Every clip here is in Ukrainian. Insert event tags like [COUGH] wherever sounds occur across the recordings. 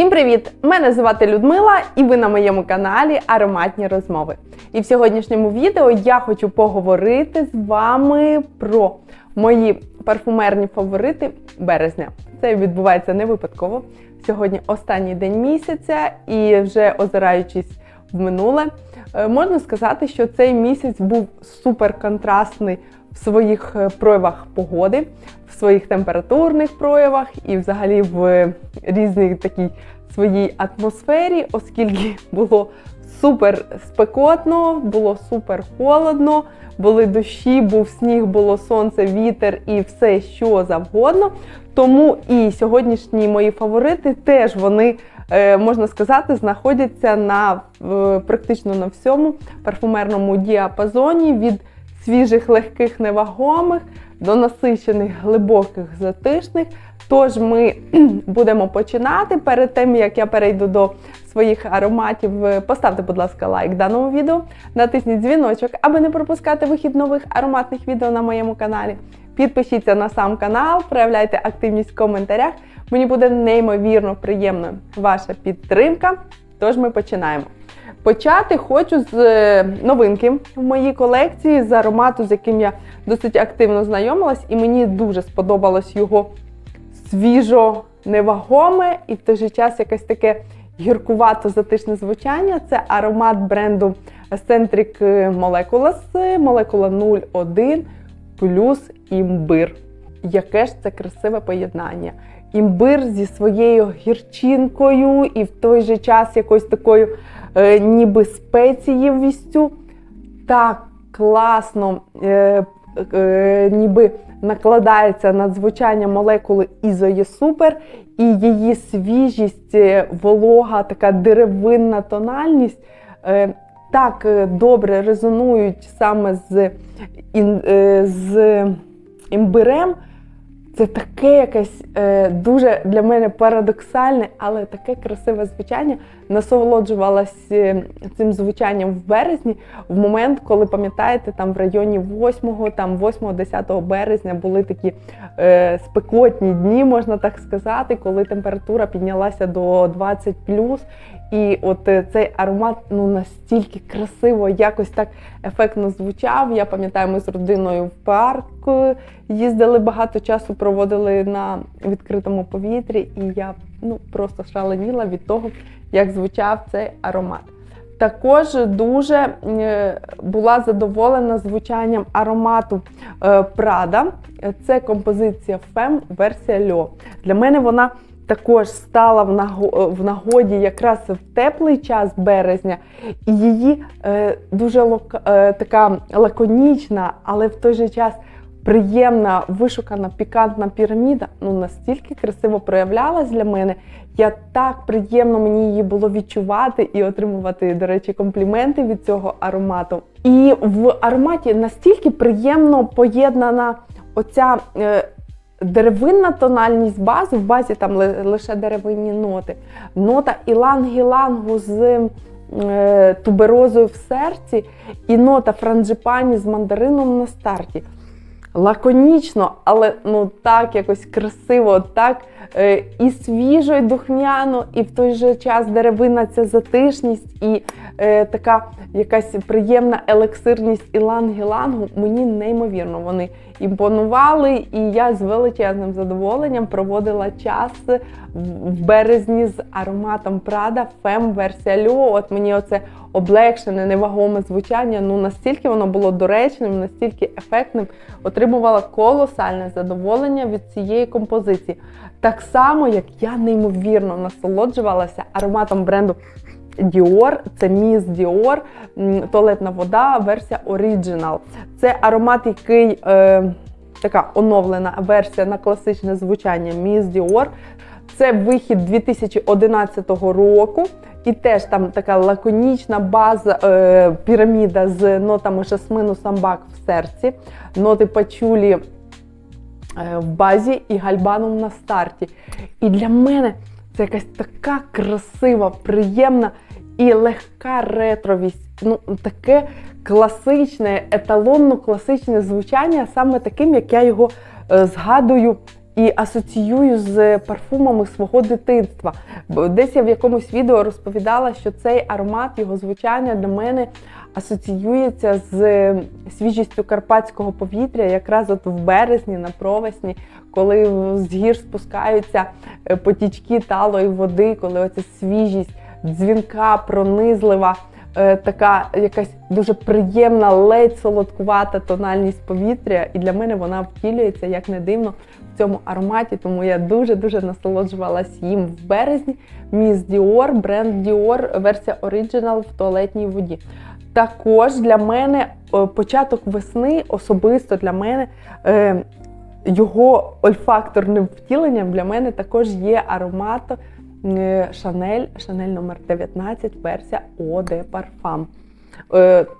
Всім привіт! Мене звати Людмила, і ви на моєму каналі Ароматні розмови. І в сьогоднішньому відео я хочу поговорити з вами про мої парфумерні фаворити березня. Це відбувається не випадково. Сьогодні останній день місяця, і вже озираючись в минуле, е, можна сказати, що цей місяць був супер контрастний в своїх е, проявах погоди, в своїх температурних проявах і взагалі в різній такій своїй атмосфері, оскільки [LAUGHS] було супер спекотно, було супер холодно, були дощі, був сніг, було сонце, вітер і все, що завгодно. Тому і сьогоднішні мої фаворити теж вони. е, Можна сказати, знаходяться на е, практично на всьому парфумерному діапазоні від свіжих, легких, невагомих до насичених, глибоких, затишних. Тож ми [CLEARS THROAT] будемо починати. Перед тим як я перейду до своїх ароматів, поставте, будь ласка, лайк даному відео, натисніть дзвіночок, аби не пропускати вихід нових ароматних відео на моєму каналі. Підпишіться на сам канал, проявляйте активність в коментарях. Мені буде неймовірно приємною ваша підтримка. Тож ми починаємо. Почати хочу з е, новинки в моїй колекції, з аромату, з яким я досить активно знайомилась, і мені дуже сподобалось його свіжо невагоме і в той же час якесь таке гіркувато затишне звучання. Це аромат бренду Centric Molecules, молекула 01 плюс імбир. Яке ж це красиве поєднання. Імбир зі своєю гірчинкою і в той же час якоюсь такою е, ніби спецієвістю. Так класно е, е, ніби накладається на звучання молекули Ізоє Супер, і її свіжість, е, волога, така деревинна тональність е, так е, добре резонують саме з, е, з імбирем. Це таке якесь е, дуже для мене парадоксальне, але таке красиве звучання. Насолоджувалась е, цим звучанням в березні, в момент, коли пам'ятаєте, там в районі 8-го, там 8-10 березня були такі е, спекотні дні, можна так сказати, коли температура піднялася до 20 і от е, цей аромат ну настільки красиво, якось так ефектно звучав. Я пам'ятаю, ми з родиною в парк е, їздили багато часу, проводили на відкритому повітрі, і я ну просто шаленіла від того, як звучав цей аромат. Також дуже е, була задоволена звучанням аромату е, Прада. Це композиція Femme версія Льо. Для мене вона також стала в нагоді якраз в теплий час березня, і її е, дуже е, така лаконічна, але в той же час приємна, вишукана, пікантна піраміда. Ну настільки красиво проявлялась для мене. Я так приємно мені її було відчувати і отримувати, до речі, компліменти від цього аромату. І в ароматі настільки приємно поєднана оця. Е, Деревинна тональність бази, в базі там лише деревинні ноти. Нота іланг-ілангу з е, туберозою в серці, і нота франджипані з мандарином на старті. Лаконічно, але ну так якось красиво, так е, і свіжо, і духмяно, і в той же час деревина ця затишність і е, така якась приємна елексирність іланг-ілангу. Мені неймовірно вони імпонували, і я з величезним задоволенням проводила час в- березні з ароматом Прада Фем версія Льо. От мені оце облегшене, невагоме звучання. Ну настільки воно було доречним, настільки ефектним. Отримувала колосальне задоволення від цієї композиції. Так само, як я неймовірно насолоджувалася ароматом бренду Dior, це Miss Dior, туалетна вода, версія Original. Це аромат, який е, така оновлена версія на класичне звучання Miss Dior. Це вихід 2011 року. І теж там така лаконічна база, е, піраміда з нотами жасмину самбак в серці, ноти пачулі е, в базі і гальбаном на старті. І для мене це якась така красива, приємна і легка ретровість. Ну, таке класичне, еталонно класичне звучання, саме таким, як я його е, згадую і асоціюю з парфумами свого дитинства. Бо десь я в якомусь відео розповідала, що цей аромат, його звучання для мене асоціюється з свіжістю карпатського повітря, якраз от в березні, на провесні, коли з гір спускаються е, потічки талої води, коли оця свіжість, дзвінка, пронизлива. е, Така якась дуже приємна, ледь солодкувата тональність повітря, і для мене вона втілюється як не дивно в цьому ароматі, тому я дуже-дуже насолоджувалась їм в березні. Міс Dior, бренд Dior, версія Original в туалетній воді. Також для мене е, початок весни, особисто для мене, його ольфакторним втіленням для мене також є аромат Шанель, Chanel, Chanel номер 19, версія Оде. Е,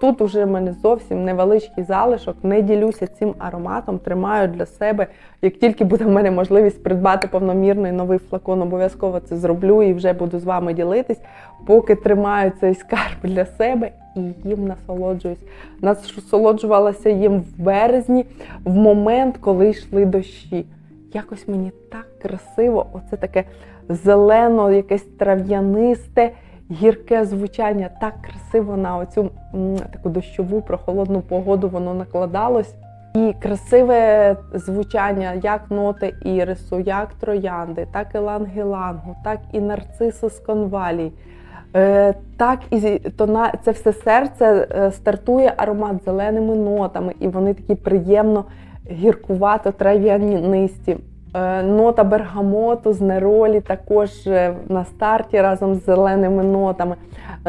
Тут уже в мене зовсім невеличкий залишок, не ділюся цим ароматом, тримаю для себе. Як тільки буде в мене можливість придбати повномірний новий флакон, обов'язково це зроблю і вже буду з вами ділитись. Поки тримаю цей скарб для себе і їм насолоджуюсь. Насолоджувалася їм в березні, в момент, коли йшли дощі. Якось мені так красиво, оце таке зелено, якесь трав'янисте гірке звучання так красиво на оцю таку дощову прохолодну погоду воно накладалось. І красиве звучання, як ноти ірису, як троянди, так і лангелангу, так і нарциси з конвалій. Е, так і тона, це все серце е, стартує аромат зеленими нотами, і вони такі приємно гіркувато трав'янисті. Е, Нота бергамоту з неролі також е, на старті разом з зеленими нотами.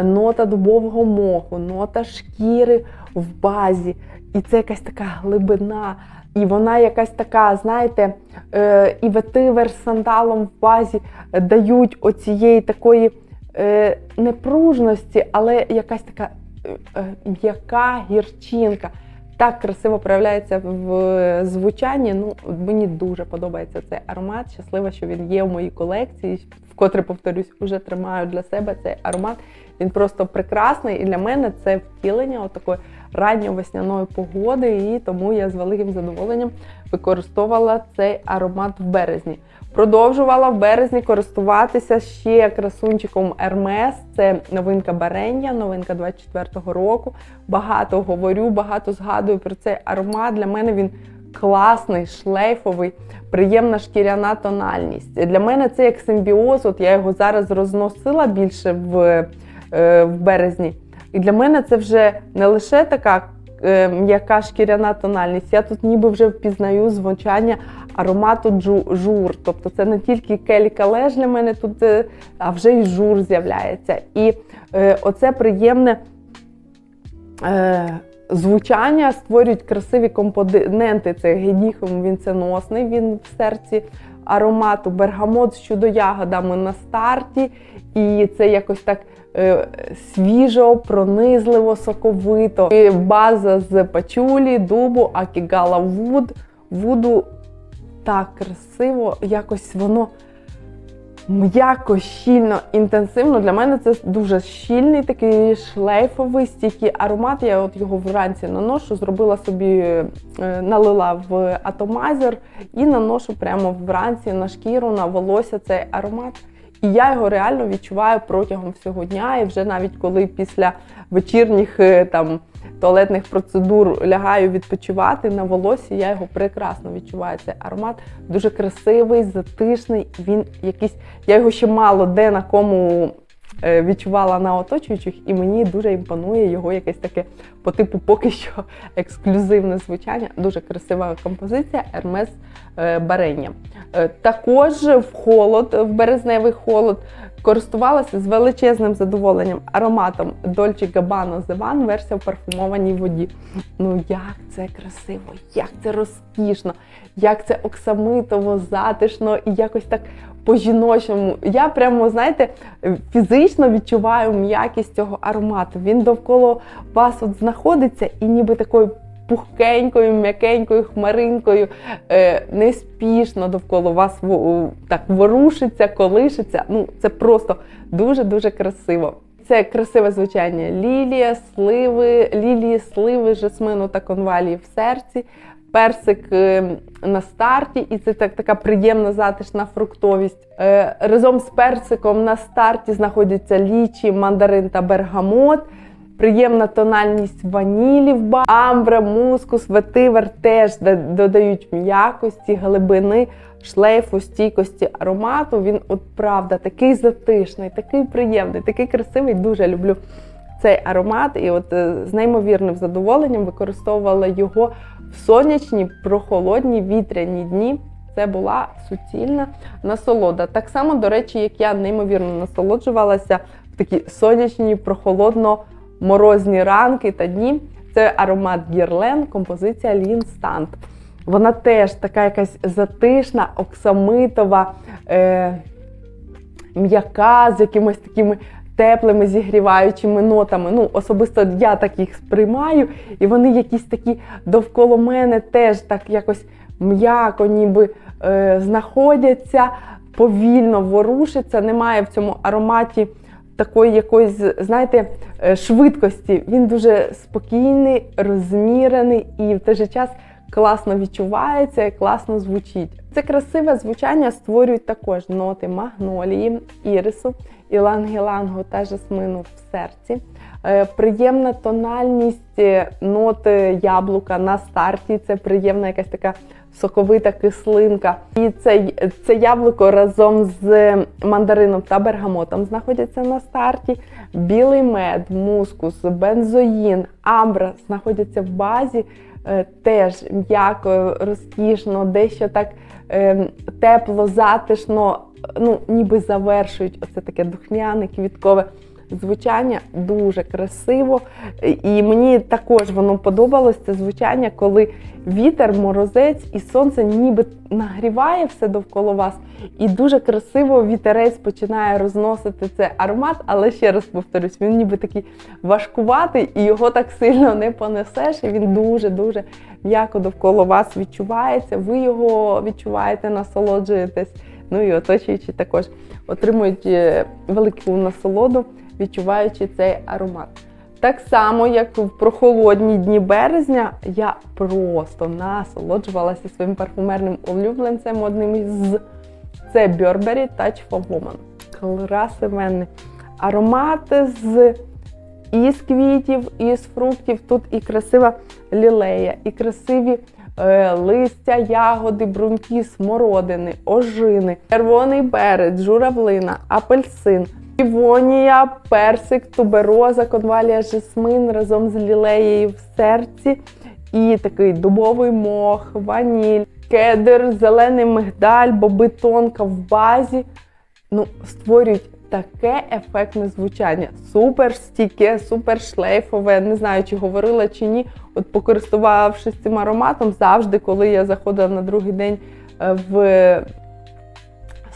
Нота дубового моху, нота шкіри в базі. І це якась така глибина. І вона якась така, знаєте, е, і ветивер з сандалом в базі дають оцієї такої е, не пружності, але якась така м'яка гірчинка. Так красиво проявляється в звучанні. Ну, мені дуже подобається цей аромат. Щаслива, що він є в моїй колекції. Вкотре повторюсь, уже тримаю для себе цей аромат. Він просто прекрасний, і для мене це втілення такої ранньо-весняної погоди, і тому я з великим задоволенням використовувала цей аромат в березні. Продовжувала в березні користуватися ще красунчиком Hermes. Це новинка Барення, новинка 24-го року. Багато говорю, багато згадую про цей аромат. Для мене він класний, шлейфовий, приємна шкіряна тональність. Для мене це як симбіоз. От я його зараз розносила більше в, е, в березні. І для мене це вже не лише така м'яка шкіряна тональність. Я тут ніби вже впізнаю звучання аромату жур. Тобто це не тільки келі калеж для мене тут, е, а вже й жур з'являється. І е, оце приємне. Е, Звучання створюють красиві компоненти. Це гедіхум вінценосний, він в серці аромату, бергамот з чудо-ягодами на старті. І це якось так е, свіжо, пронизливо, соковито. І база з пачулі, дубу, акігала вуд. Вуду так красиво, якось воно м'яко, щільно, інтенсивно. Для мене це дуже щільний, такий шлейфовий, стійкий аромат. Я от його вранці наношу, зробила собі, е, налила в атомайзер і наношу прямо вранці на шкіру, на волосся цей аромат. І я його реально відчуваю протягом всього дня. І вже навіть коли після вечірніх е, там туалетних процедур лягаю відпочивати на волосі, я його прекрасно відчуваю. Цей аромат дуже красивий, затишний. Він якийсь, я його ще мало де на кому відчувала на оточуючих, і мені дуже імпонує його якесь таке по типу поки що [LAUGHS] ексклюзивне звучання. Дуже красива композиція Hermes е, Барення. Е, Також в холод, в березневий холод, користувалася з величезним задоволенням ароматом Dolce Gabbana The One, версія в парфумованій воді. Ну як це красиво, як це розкішно, як це оксамитово, затишно і якось так по-жіночому. Я прямо, знаєте, фізично відчуваю м'якість цього аромату. Він довкола вас от знаходиться і ніби такою пухкенькою, м'якенькою хмаринкою, е, неспішно довкола вас так ворушиться, колишиться. Ну, це просто дуже-дуже красиво. Це красиве звучання лілія, сливи, лілії, сливи, жасмину та конвалії в серці. персик е, на старті, і це так, така приємна затишна фруктовість. Е, Разом з персиком на старті знаходяться лічі, мандарин та бергамот. Приємна тональність ванілі в ба, амбра, мускус, ветивер теж додають м'якості, глибини, шлейфу, стійкості аромату. Він, от правда, такий затишний, такий приємний, такий красивий. Дуже люблю цей аромат. І от е, з неймовірним задоволенням використовувала його в сонячні, прохолодні, вітряні дні. Це була суцільна насолода. Так само, до речі, як я неймовірно насолоджувалася в такі сонячні, прохолодно морозні ранки та дні. Це аромат Гірлен, композиція Лінстант. Вона теж така якась затишна, оксамитова, е, м'яка, з якимось такими теплими, зігріваючими нотами. Ну, особисто я так їх сприймаю, і вони якісь такі довкола мене теж так якось м'яко, ніби е, знаходяться, повільно ворушаться. Немає в цьому ароматі такої якоїсь, знаєте, е, швидкості. Він дуже спокійний, розмірений і в той же час класно відчувається і класно звучить. Це красиве звучання створюють також ноти магнолії, ірису, ілангелангу та жасмину в серці. Е, Приємна тональність е, ноти яблука на старті. Це приємна якась така соковита кислинка. І це, це яблуко разом з мандарином та бергамотом знаходяться на старті. Білий мед, мускус, бензоїн, амбра знаходяться в базі. Е, Теж м'яко, розкішно, дещо так е, тепло, затишно, ну ніби завершують оце таке духмяне, квіткове звучання дуже красиво. І мені також воно подобалось це звучання, коли вітер, морозець і сонце ніби нагріває все довкола вас. І дуже красиво вітерець починає розносити цей аромат, але ще раз повторюсь, він ніби такий важкуватий, і його так сильно не понесеш. І він дуже-дуже м'яко довкола вас відчувається. Ви його відчуваєте, насолоджуєтесь. Ну і оточуючі також отримують е, велику насолоду, відчуваючи цей аромат. Так само, як в прохолодні дні березня, я просто насолоджувалася своїм парфумерним улюбленцем одним із це Burberry Touch for Woman. Красивенний аромат з із квітів, із фруктів. Тут і красива лілея, і красиві е, листя, ягоди, бруньки, смородини, ожини, червоний берець, журавлина, апельсин, півонія, персик, тубероза, конвалія, жасмин разом з лілеєю в серці. І такий дубовий мох, ваніль, кедр, зелений мигдаль, боби тонка в базі. Ну, створюють таке ефектне звучання. Супер стійке, супер шлейфове. Не знаю, чи говорила чи ні. От покористувавшись цим ароматом, завжди, коли я заходила на другий день е, в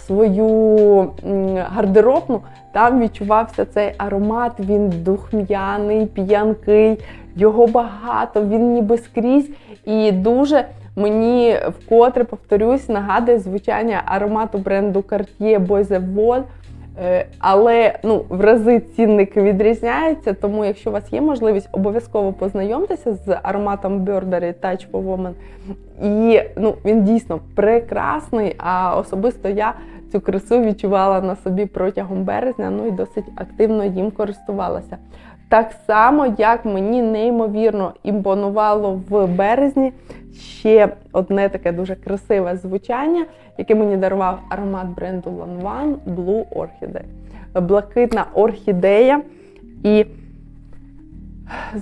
свою гардеробну, там відчувався цей аромат. Він духм'яний, п'янкий, його багато, він ніби скрізь і дуже. Мені вкотре повторюсь, нагадує звучання аромату бренду Cartier Bois de Vol. Е, Але ну, в рази цінник відрізняється, тому якщо у вас є можливість, обов'язково познайомтеся з ароматом Burberry Touch for Woman. І ну, він дійсно прекрасний. А особисто я цю красу відчувала на собі протягом березня, ну і досить активно їм користувалася. Так само, як мені неймовірно імпонувало в березні ще одне таке дуже красиве звучання, яке мені дарував аромат бренду Lanvin Blue Orchidea. Блакитна орхідея. І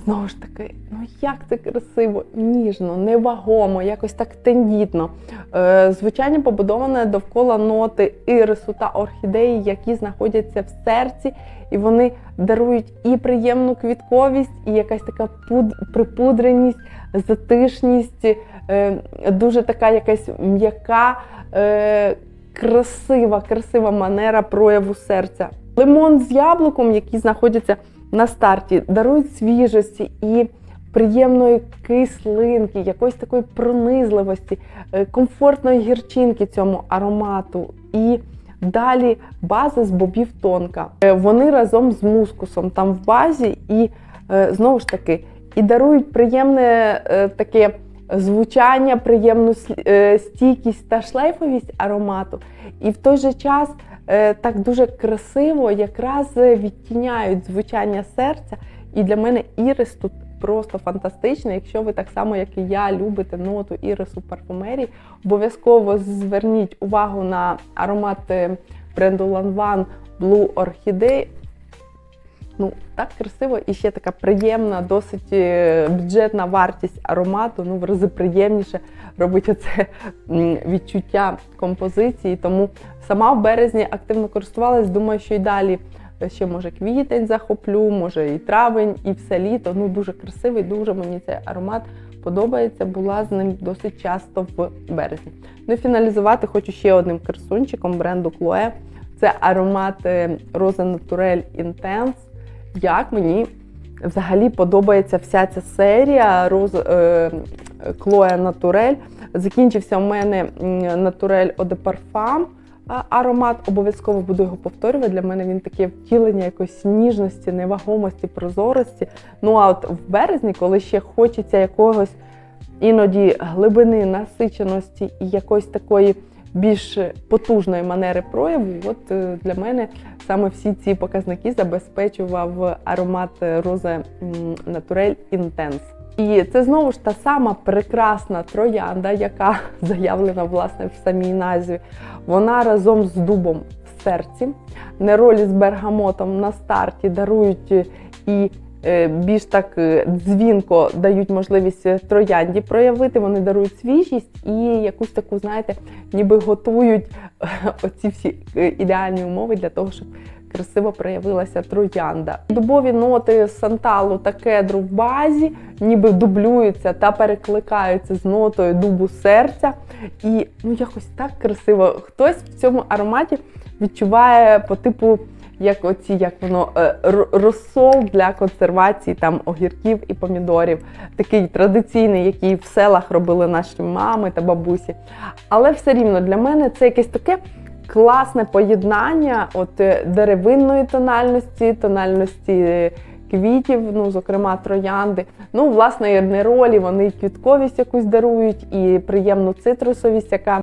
знову ж таки, ну як це красиво, ніжно, невагомо, якось так тендітно. Е, звучання побудоване довкола ноти ірису та орхідеї, які знаходяться в серці, і вони дарують і приємну квітковість, і якась така пуд- припудреність, затишність, е, дуже така якась м'яка, е, красива, красива манера прояву серця. Лимон з яблуком, які знаходяться на старті, дарують свіжості і приємної кислинки, якоїсь такої пронизливості, е, комфортної гірчинки цьому аромату. І далі база з бобів тонка. Е, Вони разом з мускусом там в базі, і е, знову ж таки і дарують приємне таке звучання, приємну стійкість та шлейфовість аромату. І в той же час так дуже красиво якраз відтіняють звучання серця. І для мене ірис тут просто фантастичний. Якщо ви так само, як і я, любите ноту ірису парфумерії, обов'язково зверніть увагу на аромат е, бренду Lanvin Blue Orchidea. Ну, так красиво і ще така приємна, досить е, бюджетна вартість аромату. Ну, в рази приємніше робить оце відчуття композиції. Тому сама в березні активно користувалась. Думаю, що й далі ще може квітень захоплю, може і травень, і все літо. Ну дуже красивий, дуже мені цей аромат подобається. Була з ним досить часто в березні. Ну і фіналізувати хочу ще одним красунчиком бренду Chloe. Це аромат е, Rosa Naturel Intense. Як мені взагалі подобається вся ця серія Роз, е, Chloe Naturel. Закінчився у мене м, Naturel Eau de Parfum а, аромат. Обов'язково буду його повторювати. Для мене він таке втілення якоїсь ніжності, невагомості, прозорості. Ну а от в березні, коли ще хочеться якогось іноді глибини, насиченості і якоїсь такої більш потужної манери прояву, от е, для мене саме всі ці показники забезпечував аромат Rose Naturel Intense. І це знову ж та сама прекрасна троянда, яка [LAUGHS] заявлена власне в самій назві. Вона разом з дубом в серці, неролі з бергамотом на старті дарують і більш так е, дзвінко дають можливість троянді проявити. Вони дарують свіжість і якусь таку, знаєте, ніби готують е, оці всі е, ідеальні умови для того, щоб красиво проявилася троянда. Дубові ноти санталу та кедру в базі, ніби дублюються та перекликаються з нотою дубу серця. І ну якось так красиво. Хтось в цьому ароматі відчуває по типу. Як оці, як воно е, розсол для консервації там огірків і помідорів, такий традиційний, який в селах робили наші мами та бабусі. Але все рівно для мене це якесь таке класне поєднання от е, деревинної тональності, тональності квітів, ну, зокрема, троянди. Ну, власне, неролі, вони квітковість якусь дарують, і приємну цитрусовість, яка,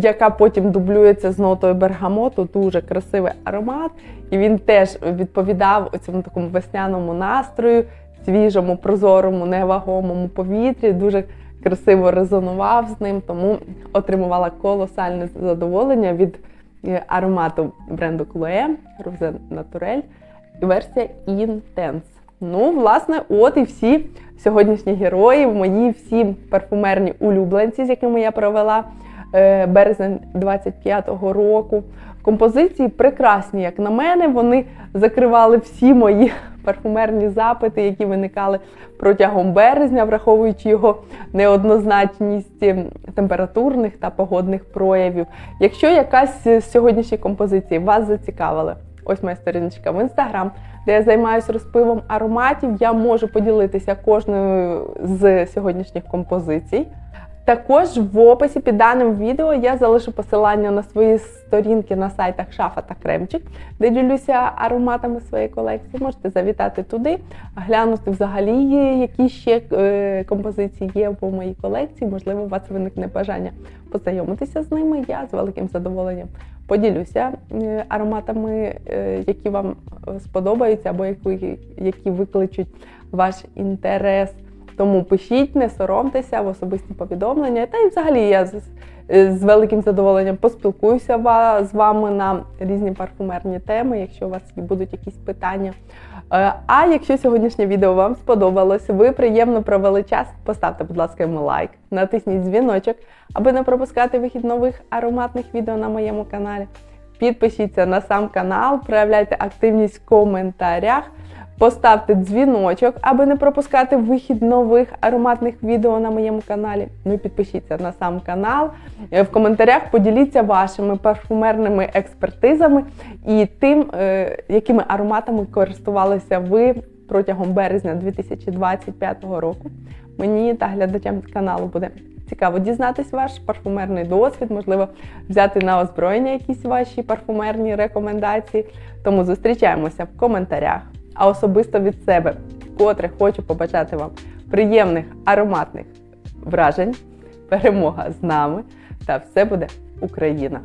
яка потім дублюється з нотою бергамоту. Дуже красивий аромат. І він теж відповідав цьому такому весняному настрою, свіжому, прозорому, невагомому повітрі. Дуже красиво резонував з ним, тому отримувала колосальне задоволення від е, аромату бренду Chloe Rose Naturel версія Intense. Ну, власне, от і всі сьогоднішні герої, мої всі парфумерні улюбленці, з якими я провела е, березень 25-го року. Композиції прекрасні, як на мене, вони закривали всі мої [LAUGHS] парфумерні запити, які виникали протягом березня, враховуючи його неоднозначність ем, температурних та погодних проявів. Якщо якась з сьогоднішніх композицій вас зацікавила, ось моя сторіночка в інстаграм, де я займаюся розпивом ароматів, я можу поділитися кожною з сьогоднішніх композицій. Також в описі під даним відео я залишу посилання на свої сторінки на сайтах Шафа та Кремчик, де ділюся ароматами своєї колекції. Можете завітати туди, глянути взагалі, які ще е, композиції є по моїй колекції. Можливо, у вас виникне бажання познайомитися з ними. Я з великим задоволенням поділюся е, ароматами, е, які вам сподобаються, або які викличуть ваш інтерес. Тому пишіть, не соромтеся в особисті повідомлення. Та й взагалі я з, з великим задоволенням поспілкуюся з вами на різні парфумерні теми, якщо у вас будуть якісь питання. Е, А якщо сьогоднішнє відео вам сподобалось, ви приємно провели час, поставте, будь ласка, йому лайк, натисніть дзвіночок, аби не пропускати вихід нових ароматних відео на моєму каналі. Підпишіться на сам канал, проявляйте активність в коментарях. Поставте дзвіночок, аби не пропускати вихід нових ароматних відео на моєму каналі. Ну і підпишіться на сам канал. Е, В коментарях поділіться вашими парфумерними експертизами і тим, е, якими ароматами користувалися ви протягом березня 2025 року. Мені та глядачам каналу буде цікаво дізнатись ваш парфумерний досвід, можливо, взяти на озброєння якісь ваші парфумерні рекомендації. Тому зустрічаємося в коментарях. А особисто від себе, котре хочу побажати вам приємних, ароматних вражень. Перемога з нами та все буде Україна!